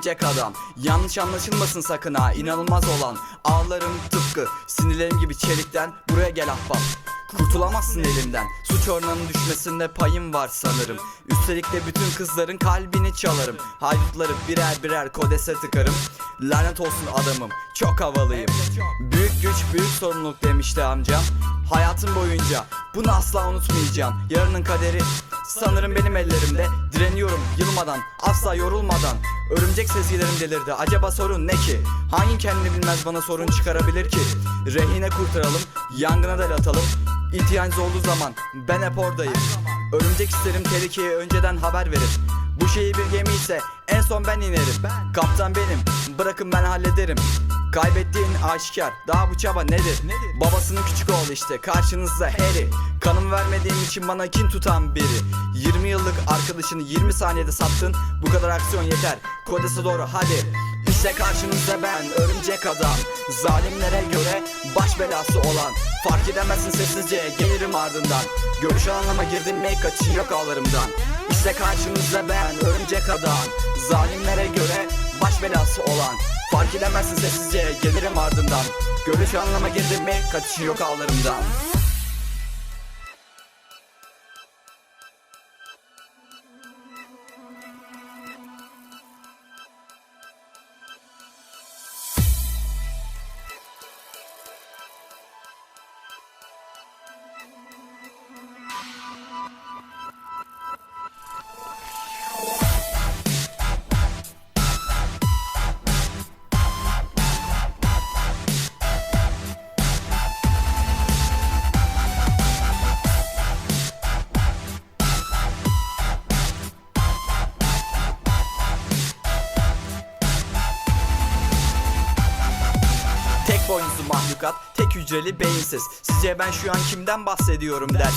örümcek adam. Yanlış anlaşılmasın sakın ha inanılmaz olan. Ağlarım tıpkı sinirlerim gibi çelikten Buraya gel ahbap. Kurtulamazsın elimden Suç oranının düşmesinde payım var sanırım. Üstelik de bütün kızların kalbini çalarım. Haydutları birer birer kodese tıkarım. Lanet olsun adamım çok havalıyım. Büyük güç büyük sorumluluk demişti amcam. Hayatım boyunca bunu asla unutmayacağım. Yarının kaderi sanırım benim ellerimde. Direniyorum yılmadan asla yorulmadan. Örümcek sezgilerim delirdi. Acaba sorun ne ki? Hangi kendini bilmez bana sorun çıkarabilir ki? Rehine kurtaralım yangına da atalım. İhtiyacınız olduğu zaman ben hep oradayım. Örümcek isterim tehlikeye önceden haber verir. Bu şeyi bir gemi ise en son ben inerim. Kaptan benim bırakın ben hallederim Kaybettiğin aşikar daha bu çaba nedir? Babasının küçük oğlu işte karşınızda Harry. Kanımı vermediğim için bana kin tutan biri. 20 yıllık arkadaşını 20 saniyede sattın Bu kadar aksiyon yeter. Kodese doğru hadi. İşte karşınızda ben örümcek adam. Zalimlere göre baş belası olan. Fark edemezsin sessizce gelirim ardından. Görüş anlama girdim mi kaçış yok ağlarımdan. İşte karşınızda ben örümcek adam. Zalimlere göre baş belası olan Fark edemezsin sessizce gelirim ardından. Görüş anlama girdim mi kaçış yok ağlarımdan Tek boynuzlu mahlukat, tek hücreli beyinsiz. Sizce ben şu an kimden bahsediyorum dersiniz